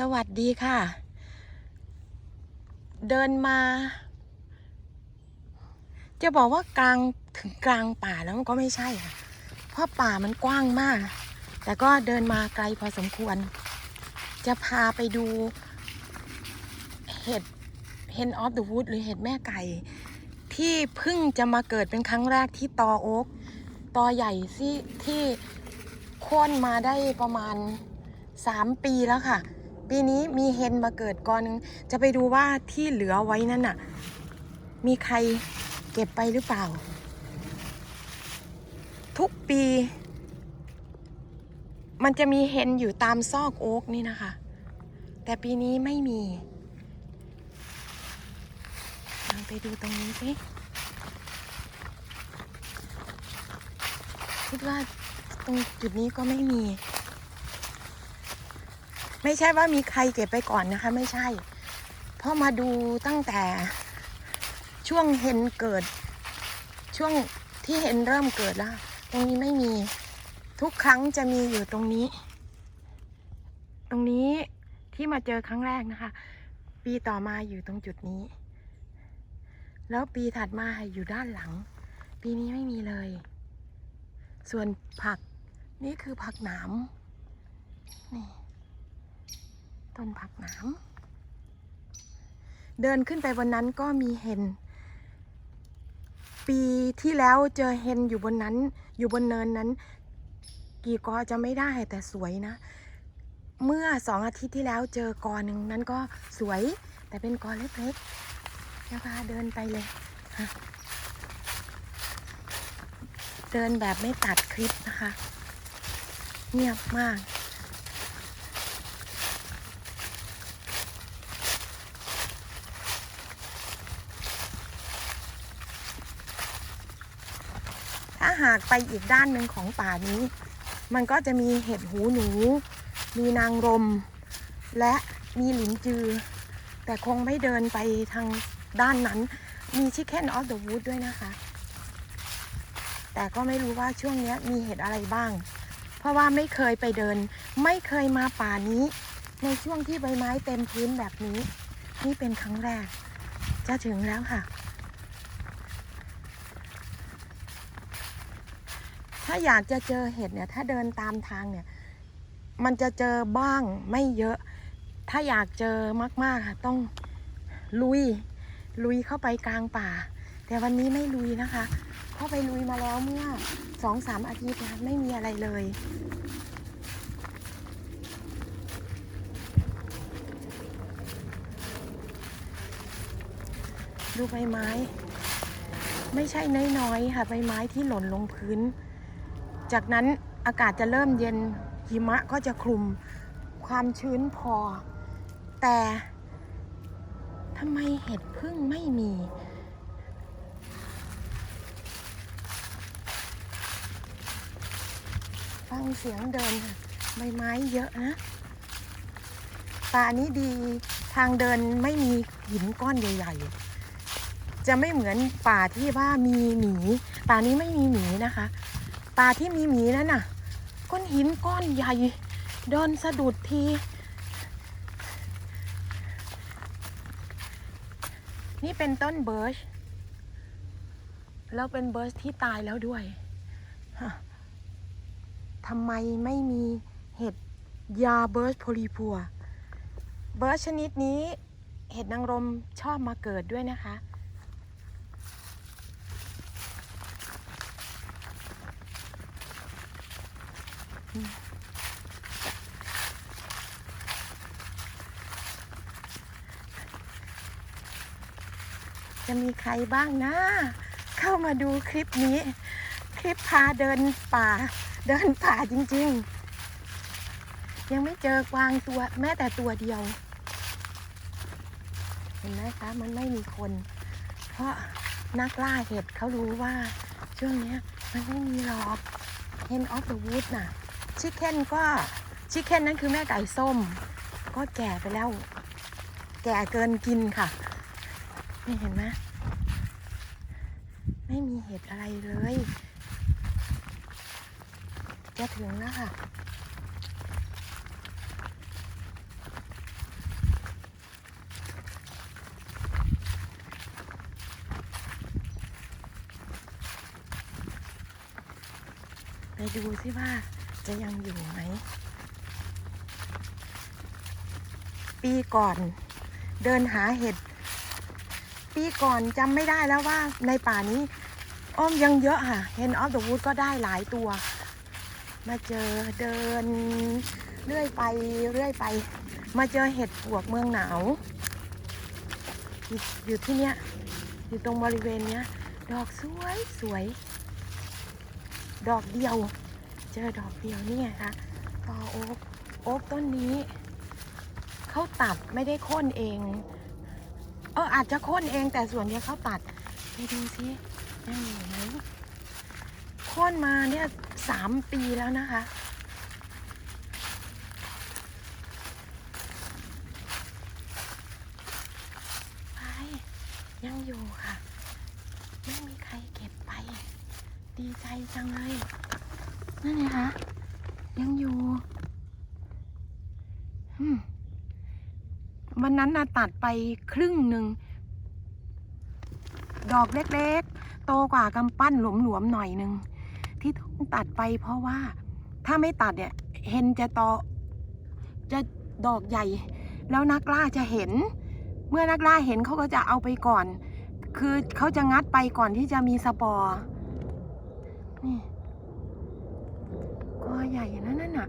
สวัสดีค่ะ เดินมา จะบอกว่ากลางถึงกลางป่าแล้วมันก็ไม่ใช่ค่ะ เพราะป่ามันกว้างมาก แต่ก็เดินมาไกลพอสมควร จะพาไปดูเห็ด Hen of the Wood หรือเห็ดแม่ไก่ ที่เพิ่งจะมาเกิดเป็นครั้งแรกที่ตอโอ๊กตอใหญ่ที่ที่โค่นมาได้ประมาณ 3 ปีแล้วค่ะ ปีนี้มีเฮนมาเกิดก่อนนึงจะไปดูว่าที่เหลือไว้นั่นน่ะ มีใครเก็บไปหรือเปล่า ทุกปี มันจะมีเฮนอยู่ตามซอกโอ๊กนี่นะคะ แต่ปีนี้ไม่มีลองไปดูตรงนี้สิคิดว่าตรงจุดนี้ก็ไม่มี ไม่ใช่ว่ามีใครเก็บไปก่อนนะคะ ไม่ใช่ เพราะมาดูตั้งแต่ช่วงเห็นเกิด ช่วงที่เห็นเริ่มเกิดแล้ว ตรงนี้ไม่มีทุกครั้งจะมีอยู่ตรงนี้ ตรงนี้ที่มาเจอครั้งแรกนะคะ ปีต่อมาอยู่ตรงจุดนี้ แล้วปีถัดมาอยู่ด้านหลัง ปีนี้ไม่มีเลย ส่วนผักนี่คือผักหนามนี่ ต้นผักหนาม เดินขึ้นไปบนนั้นก็มีเห็น ปีที่แล้วเจอเห็นอยู่บนนั้น อยู่บนเนินนั้น กี่กอจะไม่ได้แต่สวยนะ เมื่อสองอาทิตย์ที่แล้วเจอกอหนึ่งนั้นก็สวย แต่เป็นกอเล็กๆจะพาเดินไปเลยเดินแบบไม่ตัดคลิปนะคะ เงียบมาก หากไปอีกด้านหนึ่งของป่านี้ มันก็จะมีเห็ดหูหนู มีนางรม และมีหลินจือ แต่คงไม่เดินไปทางด้านนั้น มีชิคเก้นออฟเดอะวูดด้วยนะคะ แต่ก็ไม่รู้ว่าช่วงนี้มีเห็ดอะไรบ้าง เพราะว่าไม่เคยไปเดิน ไม่เคยมาป่านี้ ในช่วงที่ใบไม้เต็มพื้นแบบนี้ นี่เป็นครั้งแรก จะถึงแล้วค่ะ ถ้า อยากจะเจอเห็ดเนี่ย ถ้าเดินตามทางเนี่ย มันจะเจอบ้างไม่เยอะ ถ้าอยากเจอมากๆค่ะต้องลุย ลุยเข้าไปกลางป่า แต่วันนี้ไม่ลุยนะคะเพราไปลุยมาแล้วเมื่อสองสามอาทิตย์นะไม่มีอะไรเลยดูใบไม้ ไม่ใช่น้อยๆค่ะใบไม้ที่หล่นลงพื้น จากนั้นอากาศจะเริ่มเย็นหิมะก็จะคลุมความชื้นพอ แต่ทำไมเห็ดพึ่งไม่มี ฟังเสียงเดินค่ะใบไม้เยอะนะป่านี้ดีทางเดินไม่มีหินก้อนใหญ่ ๆ จะไม่เหมือนป่าที่ว่ามีหมีป่านี้ไม่มีหมีนะคะ ป่าที่มีหมีนั่นน่ะ ก้อนหินก้อนใหญ่เดินสะดุดทีนี่เป็นต้นเบิร์ชแล้วเป็นเบิร์ชที่ตายแล้วด้วยทำไมไม่มีเห็ดยาเบิร์ชโพลีพัว เบิร์ชชนิดนี้เห็ดนางรมชอบมาเกิดด้วยนะคะ จะมีใครบ้างนะ เข้ามาดูคลิปนี้ คลิปพาเดินป่า เดินป่าจริง ๆ ยังไม่เจอกวางตัวแม้แต่ตัวเดียว เห็นไหมคะมันไม่มีคน เพราะนักล่าเห็ดเขารู้ว่าช่วงนี้มันไม่มีหรอก Hen of the Wood น่ะ ชิคเก้นก็ชิคเก้นนั้นคือแม่ไก่ส้ม ก็แก่ไปแล้ว แก่เกินกินค่ะไม่เห็นไหมไม่มีเห็ดอะไรเลยจะถึงแล้วค่ะไปดูสิว่า จะยังอยู่ไหม ปีก่อน เดินหาเห็ด ปีก่อนจำไม่ได้แล้วว่าในป่านี้ อ้อมยังเยอะค่ะเห็นออฟเดอะวูดก็ได้หลายตัว มาเจอเดิน เรื่อยไปเรื่อยไป มาเจอเห็ดปวกเมืองหนาว อยอยู่ที่เนี้ยอยู่ตรงบริเวณเนี้ย ดอกสวยสวย ดอกเดียว เจอดอกเดียวนี่ไงคะตอโอ๊กโอ๊กต้นนี้เขาตัดไม่ได้โค่นเอง เอออาจจะโค่นเองแต่ส่วนเนี้ยเขาตัดไปดูสิยังอยู่ไหมโค่นมาเนี่ยสามปีแล้วนะคะไปยังอยู่ค่ะ ไม่มีใครเก็บไป ดีใจจังเลย นั่นไงคะ ยังอยู่วันนั้นน่ะตัดไปครึ่งหนึ่ง ดอกเล็กๆ โตกว่ากำปั้นหลวมๆหน่อยหนึ่ง ที่ต้องตัดไปเพราะว่า ถ้าไม่ตัดเนี่ย เห็นจะตอจะดอกใหญ่ แล้วนักล่าจะเห็น เมื่อนักล่าเห็นเขาก็จะเอาไปก่อน คือเขาจะงัดไปก่อนที่จะมีสปอร์นี่ ใหญ่นะนั่นน่ะ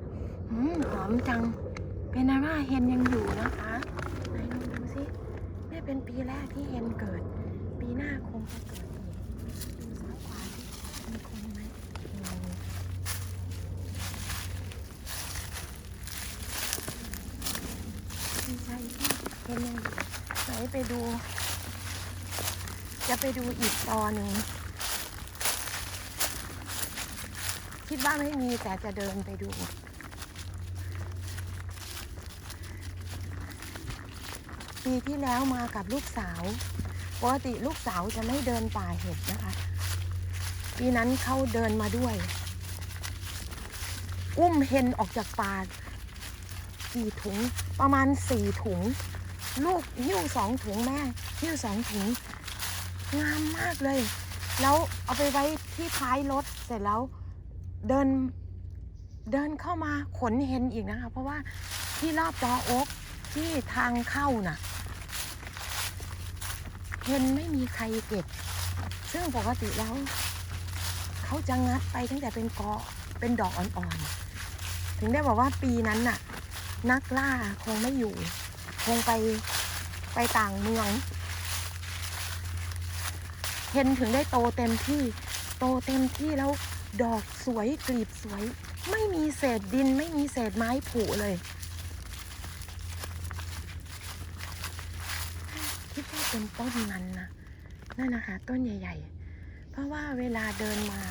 อืมหอมจัง เป็นอะไรว่าเฮนยังอยู่นะคะไหนลองดูสินี่เป็นปีแรกที่เฮนเกิด ปีหน้าคงจะเกิดอีกดูซ้ายขวาสิมีคนไหมใจที่เฮนยังอยู่ไหนไปดู จะไปดูอีกตอนหนึ่ง คิดว่าไม่มีแต่จะเดินไปดู ปีที่แล้วมากับลูกสาวปกติลูกสาวจะไม่เดินป่าเห็ดนะคะ ปีนั้นเขาเดินมาด้วย อุ้มเฮนออกจากป่ากี่ถุงประมาณสี่ถุง ลูกหิ้วสองถุงแม่หิ้วสองถุงงามมากเลย แล้วเอาไปไว้ที่ท้ายรถเสร็จแล้ว เดินเดินเข้ามาขนเห็นอีกนะคะ เพราะว่าที่รอบจอโอ๊กที่ทางเข้าน่ะเห็นไม่มีใครเก็บ ซึ่งปกติแล้ว เขาจะงัดไปตั้งแต่เป็นเกอเป็นดอกอ่อนๆ ถึงได้บอกว่าปีนั้นน่ะ นักล่าคงไม่อยู่ คงไปไปต่างเมือง เห็นถึงได้โตเต็มที่ โตเต็มที่แล้ว ดอกสวยกลีบสวย ไม่มีเศษดินไม่มีเศษไม้ผุเลย คิดว่าเป็นต้นนั้นนะนั่นนะคะ ต้นใหญ่ ๆ เพราะว่าเวลาเดินมา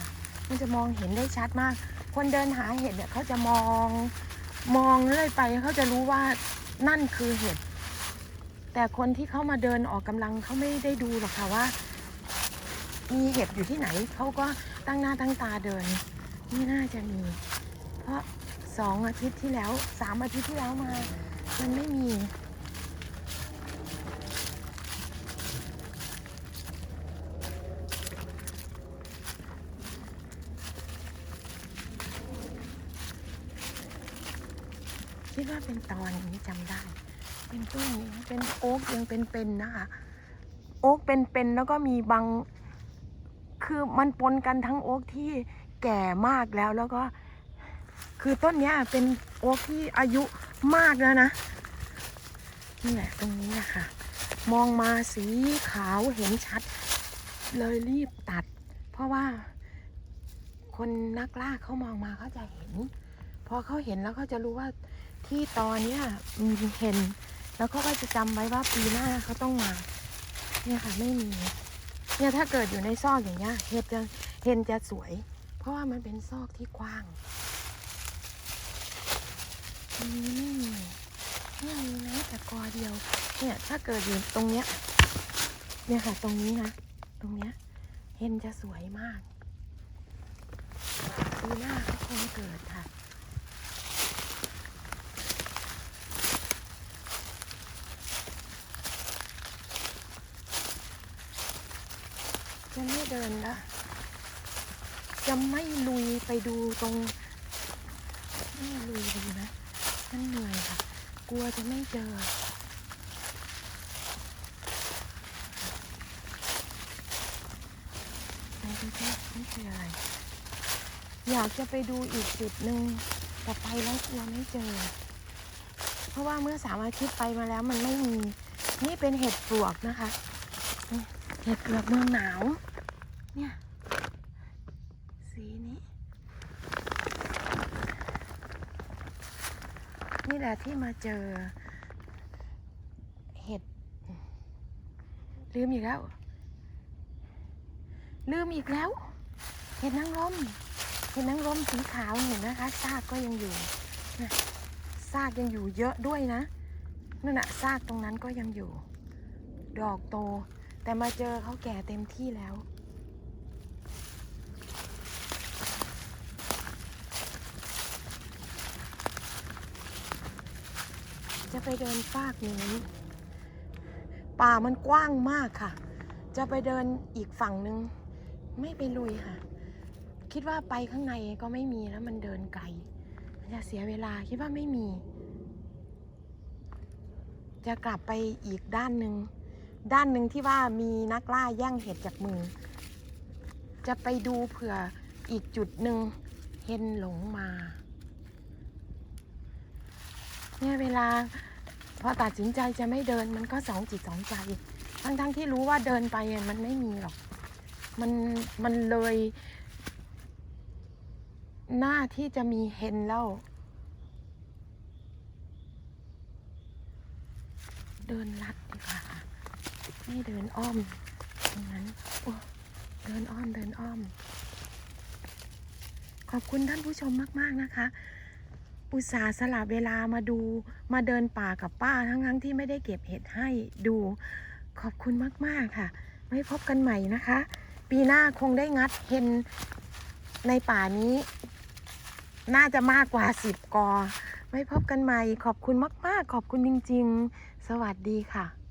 มันจะมองเห็นได้ชัดมาก คนเดินหาเห็ดเนี่ยเขาจะมองมองเรื่อยไปเขาจะรู้ว่านั่นคือเห็ดแต่คนที่เขามาเดินออกกำลังเขาไม่ได้ดูหรอกค่ะว่า มีเห็ดอยู่ที่ไหนเขาก็ตั้งหน้าตั้งตาเดินไม่น่าจะมี เพราะสองอาทิตย์ที่แล้วสามอาทิตย์ที่แล้วมา มันไม่มีคิดว่าเป็นตอนนี้จำได้ เป็นต้นนี้เป็นโอ๊กยังเป็นๆนะคะ โอ๊กเป็นๆแล้วก็มีบาง คือมันปนกันทั้งโอ๊กที่แก่มากแล้วแล้วก็ คือต้นเนี้ยเป็นโอ๊กที่อายุมากแล้วนะนี่แหละตรงนี้นะคะมองมาสีขาวเห็นชัด เลยรีบตัด เพราะว่า คนนักล่าเขามองมาเขาจะเห็น พอเขาเห็นแล้วเขาจะรู้ว่าที่ตอนเนี้ยมีเห็น แล้วเขาก็จะจำไว้ว่าปีหน้าเขาต้องมา เนี่ยค่ะไม่มี เนี่ยถ้าเกิดอยู่ในซอกอย่างเงี้ยเห็ดจะเห็นจะสวย เพราะว่ามันเป็นซอกที่กว้างมีไม่มีเนี่มีแม้แต่กอเดียว เนี่ย ถ้าเกิดอยู่ตรงเนี้ย เนี่ยค่ะ ตรงนี้นะ ตรงเนี้ย เห็นจะสวยมากปีหน้าเขาคงเกิดค่ะ จะไม่เดินละจะไม่ลุยไปดูตรง ไม่ลุยดูนะมันเหนื่อยค่ะ กลัวจะไม่เจอไปดูที่นี่คืออะไร อยากจะไปดูอีกจุดหนึ่งแต่ไปแล้วกลัวไม่เจอ เพราะว่าเมื่อสามอาทิตย์ไปมาแล้วมันไม่มี นี่เป็นเห็ดปลวกนะคะ เห็ดปลวกเมืองหนาว เนี่ย สีนี้ นี่แหละที่มาเจอ เห็ด ลืมอีกแล้ว ลืมอีกแล้ว เห็ดนางรมเห็ดนางรมสีขาวเห็นนะคะ ซากก็ยังอยู่นะซากยังอยู่เยอะด้วยนะ นั่นน่ะซากตรงนั้นก็ยังอยู่ ดอกโต แต่มาเจอเขาแก่เต็มที่แล้ว จะไปเดินฟากนี้ ป่ามันกว้างมากค่ะ จะไปเดินอีกฝั่งนึง ไม่ไปลุยค่ะ คิดว่าไปข้างในก็ไม่มีแล้วมันเดินไกล มันจะเสียเวลาคิดว่าไม่มี จะกลับไปอีกด้านหนึ่ง ด้านหนึ่งที่ว่ามีนักล่าแย่งเห็ดจากมือ จะไปดูเผื่ออีกจุดหนึ่งเห็นหลงมา เนี่ยเวลาพอตัดสินใจจะไม่เดินมันก็สองจิตสองใจ ทั้งทั้งๆที่รู้ว่าเดินไปมันไม่มีหรอก มันมันเลย หน้าที่จะมีเห็นแล้ว เดินลัดดีกว่า ค่ะไม่เดินอ้อมตรงนั้นโอ้เดินอ้อมเดินอ้อม ขอบคุณท่านผู้ชมมาก ๆ นะคะ อุตส่าห์สละเวลามาดูมาเดินป่ากับป้าทั้งทั้งๆที่ไม่ได้เก็บเห็ดให้ดู ขอบคุณมาก ๆ ค่ะ ไว้พบกันใหม่นะคะ ปีหน้าคงได้งัดเห็นในป่านี้ น่าจะมากกว่าสิบกอไว้พบกันใหม่ ขอบคุณมาก ๆ ขอบคุณจริง ๆ สวัสดีค่ะ